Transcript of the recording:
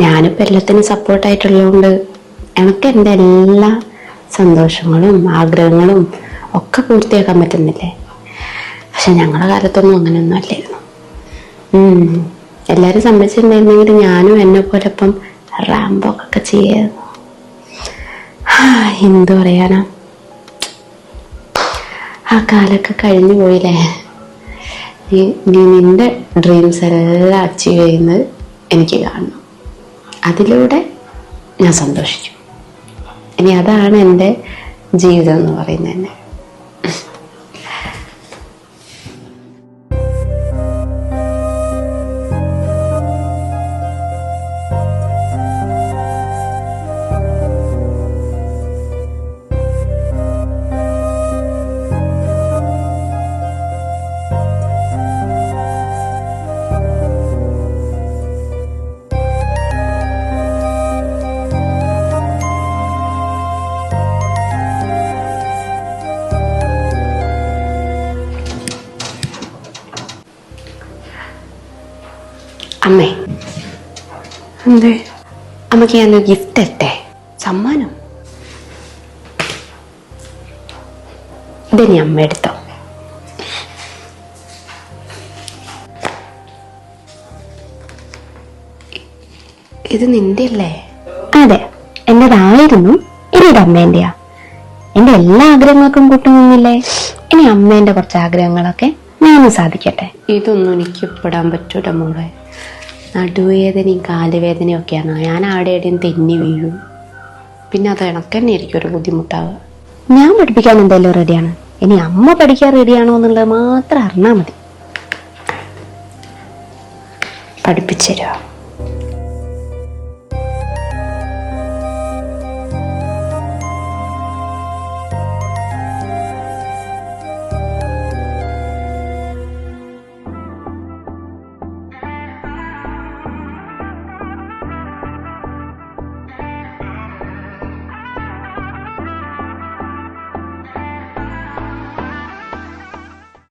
ഞാനിപ്പോൾ എല്ലാത്തിനും സപ്പോർട്ടായിട്ടുള്ളതുകൊണ്ട് എനിക്ക് എന്റെ എല്ലാ സന്തോഷങ്ങളും ആഗ്രഹങ്ങളും ഒക്കെ പൂർത്തിയാക്കാൻ പറ്റുന്നില്ലേ? പക്ഷെ ഞങ്ങളുടെ കാലത്തൊന്നും അങ്ങനെയൊന്നും അല്ലായിരുന്നു. എല്ലാവരും സമ്മതിച്ചിട്ടുണ്ടായിരുന്നെങ്കിൽ ഞാനും എന്നെ പോലെ ഇപ്പം റാമ്പൊക്കെ ചെയ്യായിരുന്നു എന്ത് പറയാനാ? ആ കാലൊക്കെ കഴിഞ്ഞു പോയില്ലേ? നീ നിന്റെ ഡ്രീംസ് എല്ലാം അച്ചീവ് ചെയ്യുന്നത് എനിക്ക് കാണണം. അതിലൂടെ ഞാൻ സന്തോഷിക്കും. ഇനി അതാണ് എന്റെ ജീവിതം എന്ന് പറയുന്നത് തന്നെ. അമ്മേ. എന്തേ? അമ്മയ്ക്ക് ഞാനൊരു ഗിഫ്റ്റ് എത്തേ സമ്മാനം? ഇതെനി അമ്മ എടുത്തോ ഇത് നിന്റെ അല്ലേ അതെ. എന്റേതായിരുന്നു ഇനി ഇത് അമ്മേന്റെയാ. എന്റെ എല്ലാ ആഗ്രഹങ്ങൾക്കും കൂട്ടുനിന്നില്ലേ? ഇനി അമ്മേന്റെ കുറച്ച് ആഗ്രഹങ്ങളൊക്കെ ഞാനും സാധിക്കട്ടെ. ഇതൊന്നും എനിക്ക് ഇപ്പിടാൻ പറ്റൂട്ടോ മോളെ. നടുവേദനയും കാലുവേദനയും ഒക്കെയാണ് ഞാൻ ആടെ എവിടെയും തെന്നി വീഴും പിന്നെ അത് എനക്ക് തന്നെ ആയിരിക്കും ഒരു ബുദ്ധിമുട്ടാവുക. ഞാൻ പഠിപ്പിക്കാൻ എന്തായാലും റെഡിയാണ് ഇനി അമ്മ പഠിക്കാൻ റെഡിയാണോ എന്നുള്ളത് മാത്രം അറിഞ്ഞാൽ മതി. പഠിപ്പിച്ചു തരുമോ